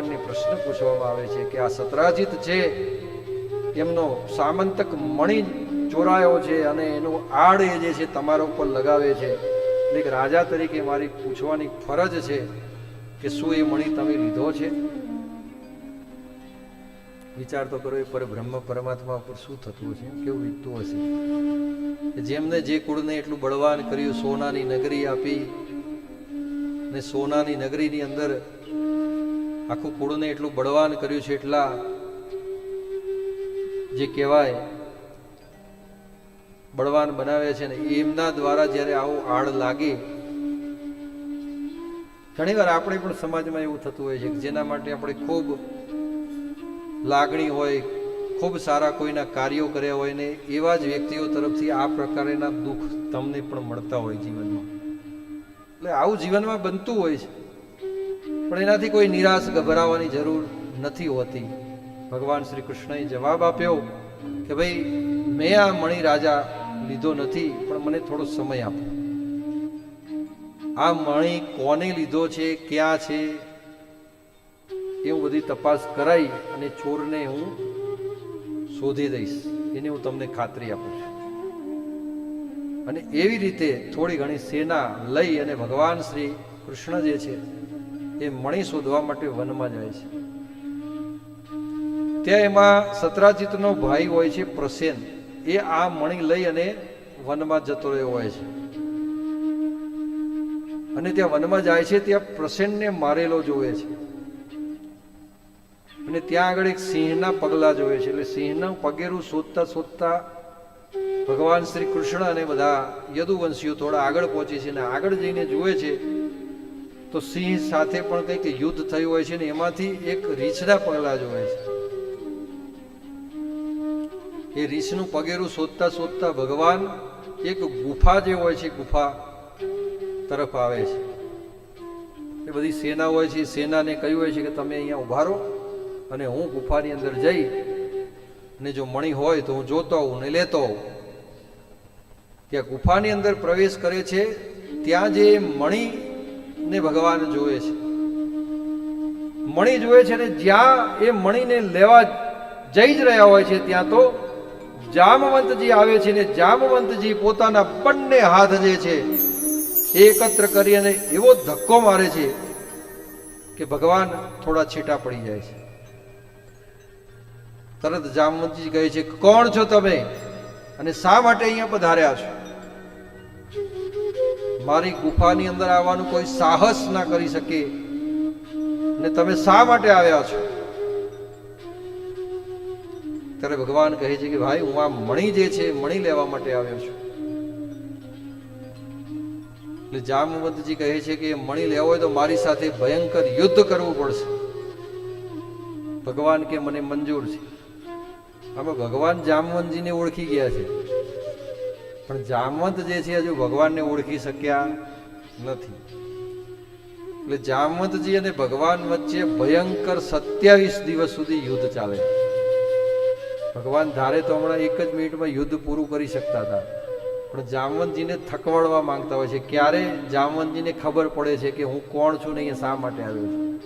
ભગવાનને પ્રશ્ન પૂછવામાં આવે છે કે આ સતરાજીત છે, એમનો સામંતક મણી ચોરાયો છે અને એનું આડ એ જે છે તમારા ઉપર લગાવે છે. એટલે રાજા તરીકે મારી પૂછવાની ફરજ છે કે શું એ મણી તમે લીધો છે? વિચાર તો કરો, એ પર બ્રહ્મ પરમાત્મા ઉપર શું થતું હશે? કેવું વીતતું હશે? જેમને જે કુળને એટલું બળવાન કર્યું, સોનાની નગરી આપી, ને સોનાની નગરીની અંદર આખું કુળને એટલું બળવાન કર્યું છે એટલા જે કહેવાય, બળવાન બનાવે છે ને, એમના દ્વારા જ્યારે આવું આડ લાગે, ઘણીવાર આપણે પણ સમાજમાં એવું થતું હોય છે જેના માટે આપણે ખૂબ લાગણી હોય, ખૂબ સારા કોઈના કાર્યો કર્યા હોય ને, એવા જ વ્યક્તિઓ તરફથી આ પ્રકારના દુઃખ તમને પણ મળતા હોય જીવનમાં. એટલે આવું જીવનમાં બનતું હોય છે. પણ એનાથી કોઈ નિરાશ ગભરાવાની જરૂર નથી હોતી. ભગવાન શ્રી કૃષ્ણએ જવાબ આપ્યો કે ભાઈ, મેં આ મણી રાજા લીધો નથી, પણ મને થોડો સમય આપો. આ મણી કોને લીધો છે, ક્યાં છે એ બધી તપાસ કરાઈ અને ચોરને હું શોધી દઈશ. એની હું તમને ખાતરી આપું છું. અને એવી રીતે થોડી ઘણી સેના લઈ અને ભગવાન શ્રી કૃષ્ણ જે છે એ મણી શોધવા માટે વનમાં જાય છે. ત્યાં એમાં સતરાજીતનો ભાઈ હોય છે પ્રસેન. એ આ મણી લઈ અને વનમાં જતો રહ્યો હોય છે. અને ત્યાં વનમાં જાય છે, ત્યાં પ્રસેનને મારેલો જોવે છે. અને ત્યાં આગળ એક સિંહના પગલા જોવે છે. એટલે સિંહના પગેરું શોધતા શોધતા ભગવાન શ્રી કૃષ્ણ અને બધા યદુવંશીઓ થોડા આગળ પહોંચે છે અને આગળ જઈને જુએ છે તો સિંહ સાથે પણ કંઈક યુદ્ધ થયું હોય છે ને એમાંથી એક રીછના પગલા જોવે છે. એ રીછનું પગેરું શોધતા શોધતા ભગવાન એક ગુફા જે હોય છે, ગુફા તરફ આવે છે. એ બધી સેના હોય છે સેનાને કહ્યું હોય છે કે તમે અહીંયા ઊભા રહો અને હું ગુફાની અંદર જઈ અને જો મણી હોય તો હું જોતો આવું ને લેતો આવું. ત્યાં ગુફાની અંદર પ્રવેશ કરે છે, ત્યાં જે મણીને ભગવાન જોવે છે. મણી જોવે છે ને જ્યાં એ મણીને લેવા જઈ જ રહ્યા હોય છે ત્યાં તો જામવંતજી આવે છે ને જામવંતજી પોતાના બંને હાથ જે છે. એ એકત્ર કરી અને એવો ધક્કો મારે છે કે ભગવાન થોડા છેટા પડી જાય છે. તરત જામવંતજી કહે છે, કોણ છો તમે? અને શા માટે અહીંયા પધાર્યા છો? મારી ગુફાની અંદર આવવાનું કોઈ સાહસ ના કરી શકે. ને તમે શા માટે આવ્યા છો? ત્યારે ભગવાન કહે છે કે ભાઈ, હું આ મણી જે છે મણી લેવા માટે આવ્યો છું. એટલે જામવંતજી કહે છે કે મણી લેવો હોય તો મારી સાથે ભયંકર યુદ્ધ કરવું પડશે. ભગવાન કે મને મંજૂર છે. આમાં ભગવાન જામવંતજીને ઓળખી ગયા છે. પણ જામવંત જે છે હજુ ભગવાનને ઓળખી શક્યા નથી. એટલે જામવંતજી અને ભગવાન વચ્ચે ભયંકર સત્યાવીસ દિવસ સુધી યુદ્ધ ચાલે. ભગવાન ધારે તો હમણાં એક જ મિનિટમાં યુદ્ધ પૂરું કરી શકતા હતા. પણ જામવંતજીને થકવાડવા માંગતા હોય છે. ક્યારે? જામવંતજીને ખબર પડે છે કે હું કોણ છું ને શા માટે આવ્યો છું.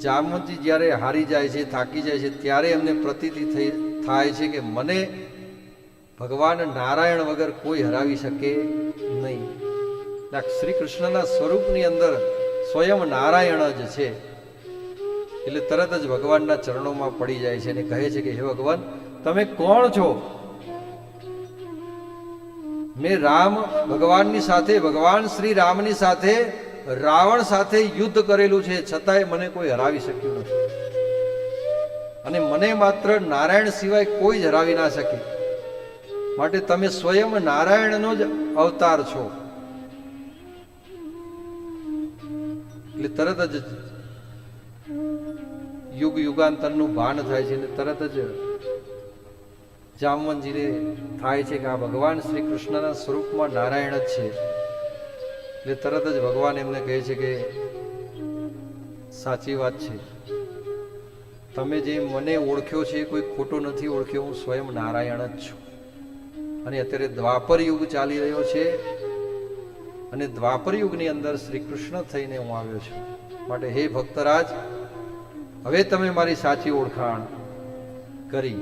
જામવંતજી જ્યારે હારી જાય છે, થાકી જાય છે, ત્યારે એમને પ્રતીતિ થઈ થાય છે કે મને ભગવાન નારાયણ વગર કોઈ હરાવી શકે નહીં. શ્રી કૃષ્ણના સ્વરૂપની અંદર સ્વયં નારાયણ જ છે. એટલે તરત જ ભગવાનના ચરણોમાં પડી જાય છે અને કહે છે કે, હે ભગવાન, તમે કોણ છો? મેં રામ ભગવાનની સાથે, ભગવાન શ્રી રામની સાથે, રાવણ સાથે યુદ્ધ કરેલું છે. છતાંય મને કોઈ હરાવી શક્યું નથી. અને મને માત્ર નારાયણ સિવાય કોઈ જ હરાવી ના શકે. માટે તમે સ્વયં નારાયણનો જ અવતાર છો. એટલે તરત જ યુગ યુગાંતરનું ભાન થાય છે અને તરત જ જામવનજીને થાય છે કે આ ભગવાન શ્રી કૃષ્ણના સ્વરૂપમાં નારાયણ જ છે. એટલે તરત જ ભગવાન એમને કહે છે કે સાચી વાત છે. તમે જે મને ઓળખ્યો છે કોઈ ખોટો નથી ઓળખ્યો, હું સ્વયં નારાયણ જ છું. અને અત્યારે દ્વાપર યુગ ચાલી રહ્યો છે. અને દ્વાપર યુગની અંદર શ્રી કૃષ્ણ થઈને હું આવ્યો છું. માટે હે ભક્તરાજ, હવે તમે મારી સાચી ઓળખાણ કરી.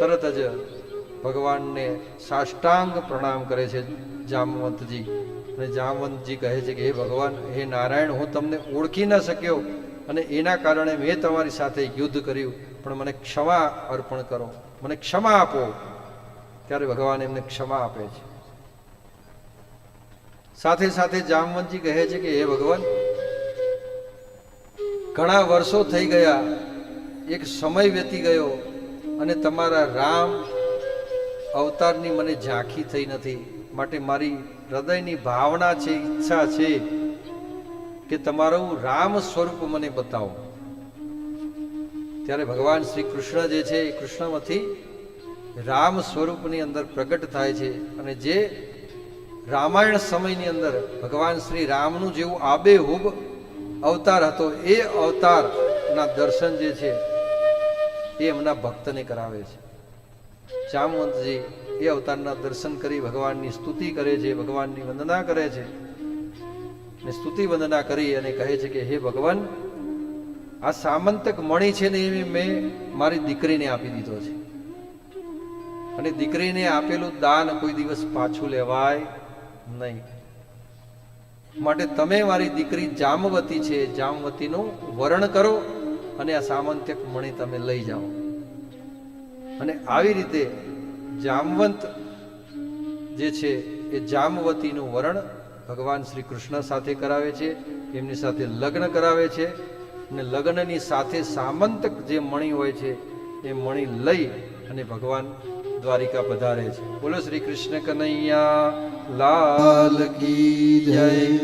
તરત જ ભગવાનને સાષ્ટાંગ પ્રણામ કરે છે જામવંતજી. અને જામવંતજી કહે છે કે, હે ભગવાન, હે નારાયણ, હું તમને ઓળખી ન શક્યો અને એના કારણે મેં તમારી સાથે યુદ્ધ કર્યું. પણ મને ક્ષમા અર્પણ કરો. મને ક્ષમા આપો. ત્યારે ભગવાન એમને ક્ષમા આપે છે. સાથે સાથે જામવંતજી કહે છે કે, હે ભગવાન, ઘણા વર્ષો થઈ ગયા, એક સમય વ્યતી ગયો અને તમારા રામ અવતારની મને ઝાંખી થઈ નથી. માટે મારી હૃદયની ભાવના છે, ઈચ્છા છે કે તમારું રામ સ્વરૂપ મને બતાવો. ત્યારે ભગવાન શ્રી કૃષ્ણ જે છે એ કૃષ્ણમાંથી રામ સ્વરૂપની અંદર પ્રગટ થાય છે અને જે રામાયણ સમયની અંદર ભગવાન શ્રી રામનું જેવું આબેહૂબ અવતાર હતો, એ અવતારના દર્શન જે છે, એ એમના ભક્તને કરાવે છે. જામવંતજી એ અવતારના દર્શન કરી ભગવાનની સ્તુતિ કરે છે, ભગવાનની વંદના કરે છે. ને સ્તુતિ વંદના કરી અને કહે છે કે, હે ભગવાન, આ સામંતક મણી છે ને એ મેં મારી દીકરીને આપી દીધો છે. અને દીકરીને આપેલું દાન કોઈ દિવસ પાછું લેવાય નહીં. માટે તમે મારી દીકરી જામવતી છે, જામવતીનું વરણ કરો અને આ સામંત્યક મણી તમે લઈ જાઓ. અને આવી રીતે જામવંત જે છે, એ જામવતીનું વરણ ભગવાન શ્રી કૃષ્ણ સાથે કરાવે છે, એમની સાથે લગ્ન કરાવે છે અને લગ્નની સાથે સામંતક જે મણી હોય છે એ મણી લઈ અને ભગવાન દ્વારિકા પધારે છે. બોલો શ્રી કૃષ્ણ કનૈયા, લાલ કી જય.